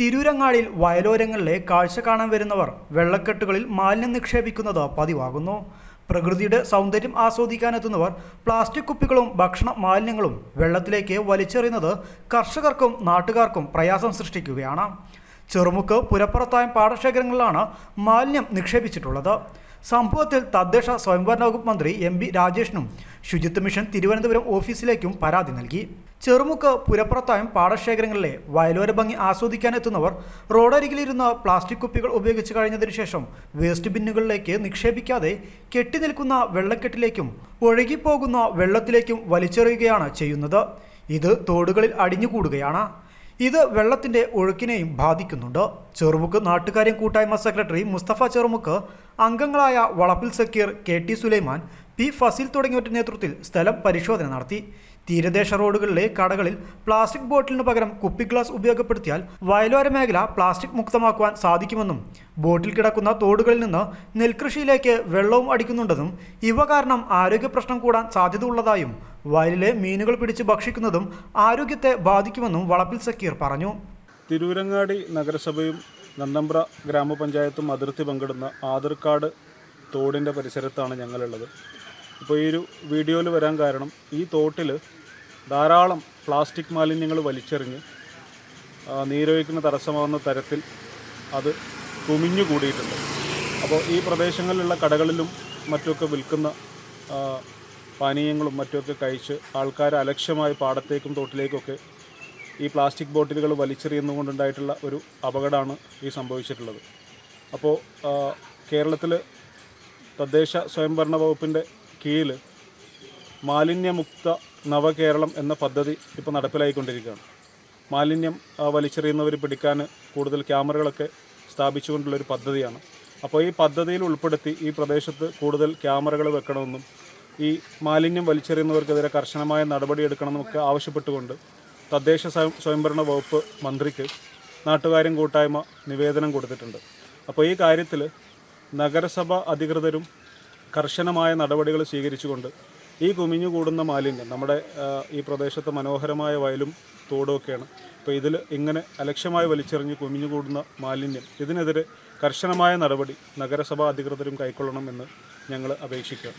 തിരൂരങ്ങാടിയിൽ വയലോരങ്ങളിലെ കാഴ്ച കാണാൻ വരുന്നവർ വെള്ളക്കെട്ടുകളിൽ മാലിന്യം നിക്ഷേപിക്കുന്നത് പതിവാകുന്നു. പ്രകൃതിയുടെ സൗന്ദര്യം ആസ്വദിക്കാനെത്തുന്നവർ പ്ലാസ്റ്റിക് കുപ്പികളും ഭക്ഷണ മാലിന്യങ്ങളും വെള്ളത്തിലേക്ക് വലിച്ചെറിയുന്നത് കർഷകർക്കും നാട്ടുകാർക്കും പ്രയാസം സൃഷ്ടിക്കുകയാണ്. ചെറുമുക്ക് പുരപ്പുറത്തായം പാടശേഖരങ്ങളിലാണ് മാലിന്യം നിക്ഷേപിച്ചിട്ടുള്ളത്. സംഭവത്തിൽ തദ്ദേശ സ്വയംഭരണ വകുപ്പ് മന്ത്രി എം ബി രാജേഷിനും ശുചിത്വ മിഷൻ തിരുവനന്തപുരം ഓഫീസിലേക്കും പരാതി നൽകി. ചെറുമുക്ക് പുരപ്പുറത്തായും പാടശേഖരങ്ങളിലെ വയലോര ഭംഗി ആസ്വദിക്കാൻ എത്തുന്നവർ റോഡരികിലിരുന്ന് പ്ലാസ്റ്റിക് കുപ്പികൾ ഉപയോഗിച്ച് കഴിഞ്ഞതിനു ശേഷം വേസ്റ്റ് ബിന്നുകളിലേക്ക് നിക്ഷേപിക്കാതെ കെട്ടിനിൽക്കുന്ന വെള്ളക്കെട്ടിലേക്കും ഒഴുകിപ്പോകുന്ന വെള്ളത്തിലേക്കും വലിച്ചെറിയുകയാണ് ചെയ്യുന്നത്. ഇത് തോടുകളിൽ അടിഞ്ഞുകൂടുകയാണ്. ഇത് വെള്ളത്തിന്റെ ഒഴുക്കിനെയും ബാധിക്കുന്നുണ്ട്. ചെറുമുക്ക് നാട്ടുകാര്യം കൂട്ടായ്മ സെക്രട്ടറി മുസ്തഫ ചെറുമുക്ക് അംഗങ്ങളായ Valappil Sakkeer K T Sulaiman P Faseel തുടങ്ങിയവരുടെ നേതൃത്വത്തിൽ സ്ഥലം പരിശോധന നടത്തി. തീരദേശ റോഡുകളിലെ കടകളിൽ പ്ലാസ്റ്റിക് ബോട്ടിലിന് പകരം കുപ്പി ഗ്ലാസ് ഉപയോഗപ്പെടുത്തിയാൽ വയലോര മേഖല പ്ലാസ്റ്റിക് മുക്തമാക്കുവാൻ സാധിക്കുമെന്നും ബോട്ടിൽ കിടക്കുന്ന തോടുകളിൽ നിന്ന് നെൽകൃഷിയിലേക്ക് വെള്ളവും അടിക്കുന്നുണ്ടെന്നും ഇവ കാരണം ആരോഗ്യ പ്രശ്നം കൂടാൻ സാധ്യതയുള്ളതായും വയലിലെ മീനുകൾ പിടിച്ച് ഭക്ഷിക്കുന്നതും ആരോഗ്യത്തെ ബാധിക്കുമെന്നും വളപ്പിൽ സക്കീർ പറഞ്ഞു. തിരൂരങ്ങാടി നഗരസഭയും നന്നമ്പ്ര ഗ്രാമപഞ്ചായത്തും അതിർത്തി പങ്കിടുന്ന ആതിർക്കാട് തോടിന്റെ പരിസരത്താണ് ഞങ്ങളുള്ളത്. ഇപ്പോൾ ഈ ഒരു വീഡിയോയിൽ വരാൻ കാരണം ഈ തോട്ടിൽ ധാരാളം പ്ലാസ്റ്റിക് മാലിന്യങ്ങൾ വലിച്ചെറിഞ്ഞ് നീരൊഴുക്കിന് തടസ്സമാകുന്ന തരത്തിൽ അത് കുമിഞ്ഞു കൂടിയിട്ടുണ്ട്. അപ്പോൾ ഈ പ്രദേശങ്ങളിലുള്ള കടകളിലും മറ്റുമൊക്കെ വിൽക്കുന്ന പാനീയങ്ങളും മറ്റുമൊക്കെ കഴിച്ച് ആൾക്കാർ അലക്ഷ്യമായി പാടത്തേക്കും തോട്ടിലേക്കൊക്കെ ഈ പ്ലാസ്റ്റിക് ബോട്ടിലുകൾ വലിച്ചെറിയുന്നതുകൊണ്ടുണ്ടായിട്ടുള്ള ഒരു അപകടമാണ് ഈ സംഭവിച്ചിട്ടുള്ളത്. അപ്പോൾ കേരളത്തിൽ തദ്ദേശ സ്വയംഭരണ വകുപ്പിന്റെ കീഴിൽ മാലിന്യമുക്ത നവകേരളം എന്ന പദ്ധതി ഇപ്പോൾ നടപ്പിലായിക്കൊണ്ടിരിക്കുകയാണ്. മാലിന്യം വലിച്ചെറിയുന്നവർ പിടിക്കാൻ കൂടുതൽ ക്യാമറകളൊക്കെ സ്ഥാപിച്ചുകൊണ്ടുള്ളൊരു പദ്ധതിയാണ്. അപ്പോൾ ഈ പദ്ധതിയിൽ ഉൾപ്പെടുത്തി ഈ പ്രദേശത്ത് കൂടുതൽ ക്യാമറകൾ വെക്കണമെന്നും ഈ മാലിന്യം വലിച്ചെറിയുന്നവർക്കെതിരെ കർശനമായ നടപടിയെടുക്കണമെന്നൊക്കെ ആവശ്യപ്പെട്ടുകൊണ്ട് തദ്ദേശ സ്വയംഭരണ വകുപ്പ് മന്ത്രിക്ക് നാട്ടുകാരും കൂട്ടായ്മ നിവേദനം കൊടുത്തിട്ടുണ്ട്. അപ്പോൾ ഈ കാര്യത്തിൽ നഗരസഭ അധികൃതരും കർശനമായ നടപടികൾ സ്വീകരിച്ചുകൊണ്ട് ഈ കുമിഞ്ഞു കൂടുന്ന മാലിന്യം നമ്മുടെ ഈ പ്രദേശത്ത് മനോഹരമായ വയലും തോടുമൊക്കെയാണ് അപ്പോൾ ഇതിൽ ഇങ്ങനെ അലക്ഷ്യമായി വലിച്ചെറിഞ്ഞ് കുമിഞ്ഞു കൂടുന്ന മാലിന്യം ഇതിനെതിരെ കർശനമായ നടപടി നഗരസഭാ അധികൃതരും കൈക്കൊള്ളണമെന്ന് ഞങ്ങൾ അപേക്ഷിക്കുകയാണ്.